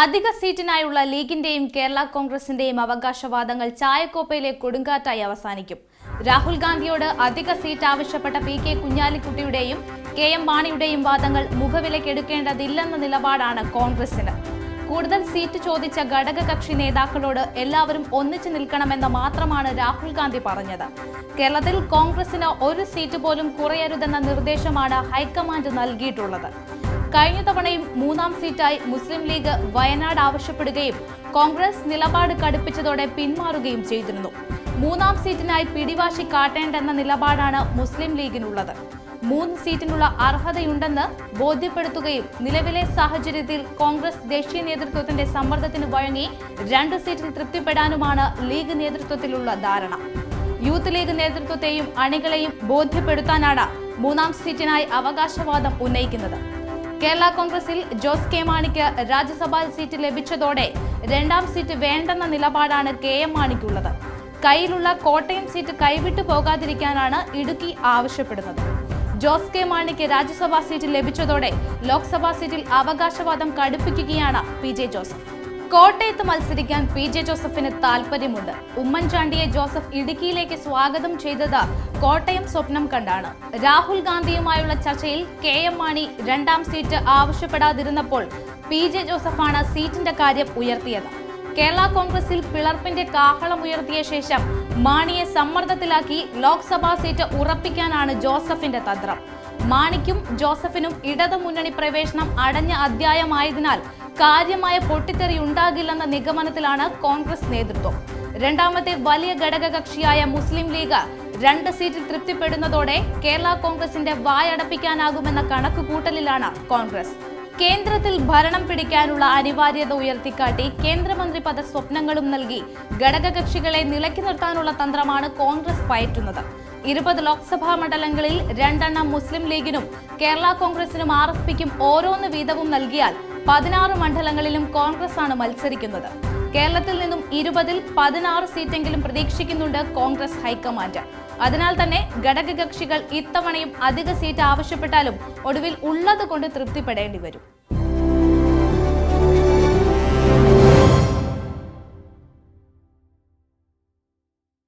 അധിക സീറ്റിനായുള്ള ലീഗിന്റെയും കേരള കോൺഗ്രസിന്റെയും അവകാശവാദങ്ങൾ ചായക്കോപ്പയിലെ കൊടുങ്കാറ്റായി അവസാനിക്കും. രാഹുൽ ഗാന്ധിയോട് അധിക സീറ്റ് ആവശ്യപ്പെട്ട പി കെ കുഞ്ഞാലിക്കുട്ടിയുടെയും കെ എം മാണിയുടെയും വാദങ്ങൾ മുഖവിലക്കെടുക്കേണ്ടതില്ലെന്ന നിലപാടാണ് കോൺഗ്രസിന്. കൂടുതൽ സീറ്റ് ചോദിച്ച ഘടകകക്ഷി നേതാക്കളോട് എല്ലാവരും ഒന്നിച്ചു നിൽക്കണമെന്ന് മാത്രമാണ് രാഹുൽ ഗാന്ധി പറഞ്ഞത്. കേരളത്തിൽ കോൺഗ്രസിന് ഒരു സീറ്റ് പോലും കുറയരുതെന്ന നിർദ്ദേശമാണ് ഹൈക്കമാൻഡ് നൽകിയിട്ടുള്ളത്. കഴിഞ്ഞ തവണയും മൂന്നാം സീറ്റായി മുസ്ലിം ലീഗ് വയനാട് ആവശ്യപ്പെടുകയും കോൺഗ്രസ് നിലപാട് കടുപ്പിച്ചതോടെ പിന്മാറുകയും ചെയ്തിരുന്നു. മൂന്നാം സീറ്റിനായി പിടിവാശി കാട്ടേണ്ടെന്ന നിലപാടാണ് മുസ്ലിം ലീഗിനുള്ളത്. മൂന്ന് സീറ്റിനുള്ള അർഹതയുണ്ടെന്ന് ബോധ്യപ്പെടുത്തുകയും നിലവിലെ സാഹചര്യത്തിൽ കോൺഗ്രസ് ദേശീയ നേതൃത്വത്തിന്റെ സമ്മർദ്ദത്തിന് വഴങ്ങി രണ്ട് സീറ്റിൽ തൃപ്തിപ്പെടാനുമാണ് ലീഗ് നേതൃത്വത്തിലുള്ള ധാരണ. യൂത്ത് ലീഗ് നേതൃത്വത്തെയും അണികളെയും ബോധ്യപ്പെടുത്താനാണ് മൂന്നാം സീറ്റിനായി അവകാശവാദം ഉന്നയിക്കുന്നത്. കേരള കോൺഗ്രസിൽ ജോസ് കെ മാണിക്ക് രാജ്യസഭാ സീറ്റ് ലഭിച്ചതോടെ രണ്ടാം സീറ്റ് വേണ്ടെന്ന നിലപാടാണ് കെ എം മാണിക്കുള്ളത്. കയ്യിലുള്ള കോട്ടയം സീറ്റ് കൈവിട്ടു പോകാതിരിക്കാനാണ് ഇടുക്കി ആവശ്യപ്പെടുന്നത്. ജോസ് കെ മാണിക്ക് രാജ്യസഭാ സീറ്റ് ലഭിച്ചതോടെ ലോക്സഭാ സീറ്റിൽ അവകാശവാദം കടുപ്പിക്കുകയാണ് പി ജെ ജോസഫ്. കോട്ടയത്ത് മത്സരിക്കാൻ പി ജെ ജോസഫിന് താല്പര്യമുണ്ട് ഉമ്മൻചാണ്ടിയെ ജോസഫ് ഇടുക്കിയിലേക്ക് സ്വാഗതം ചെയ്തത് കോട്ടയം സ്വപ്നം കണ്ടാണ്. രാഹുൽ ഗാന്ധിയുമായുള്ള ചർച്ചയിൽ കെ എം മാണി രണ്ടാം സീറ്റ് ആവശ്യപ്പെടാതിരുന്നപ്പോൾ പി ജെ ജോസഫാണ് സീറ്റിന്റെ കാര്യം ഉയർത്തിയത്. കേരള കോൺഗ്രസിൽ പിളർപ്പിന്റെ കാഹളം ഉയർത്തിയ ശേഷം മാണിയെ സമ്മർദ്ദത്തിലാക്കി ലോക്സഭാ സീറ്റ് ഉറപ്പിക്കാനാണ് ജോസഫിന്റെ തന്ത്രം. മാണിക്കും ജോസഫിനും ഇടതു മുന്നണി പ്രവേശനം അടഞ്ഞ അധ്യായമായതിനാൽ കാര്യമായ പൊട്ടിത്തെറി ഉണ്ടാകില്ലെന്ന നിഗമനത്തിലാണ് കോൺഗ്രസ് നേതൃത്വം. രണ്ടാമത്തെ വലിയ ഘടകകക്ഷിയായ മുസ്ലിം ലീഗ് രണ്ട് സീറ്റിൽ തൃപ്തിപ്പെടുന്നതോടെ കേരള കോൺഗ്രസിന്റെ വായടപ്പിക്കാനാകുമെന്ന കണക്കുകൂട്ടലിലാണ് കോൺഗ്രസ്. കേന്ദ്രത്തിൽ ഭരണം പിടിക്കാനുള്ള അനിവാര്യത ഉയർത്തിക്കാട്ടി കേന്ദ്രമന്ത്രി പദ സ്വപ്നങ്ങളും നൽകി ഘടകകക്ഷികളെ നിലക്കി നിർത്താനുള്ള തന്ത്രമാണ് കോൺഗ്രസ് പയറ്റുന്നത്. ഇരുപത് ലോക്സഭാ മണ്ഡലങ്ങളിൽ രണ്ടെണ്ണം മുസ്ലിം ലീഗിനും കേരള കോൺഗ്രസിനും ആർ എസ് പിക്കും ഓരോന്ന് വീതവും നൽകിയാൽ പതിനാറ് മണ്ഡലങ്ങളിലും കോൺഗ്രസ് ആണ് മത്സരിക്കുന്നത്. കേരളത്തിൽ നിന്നും ഇരുപതിൽ പതിനാറ് സീറ്റെങ്കിലും പ്രതീക്ഷിക്കുന്നുണ്ട് കോൺഗ്രസ് ഹൈക്കമാൻഡ്. അതിനാൽ തന്നെ ഘടകകക്ഷികൾ ഇത്തവണയും അധിക സീറ്റ് ആവശ്യപ്പെട്ടാലും ഒടുവിൽ ഉള്ളത് കൊണ്ട് തൃപ്തിപ്പെടേണ്ടി വരും.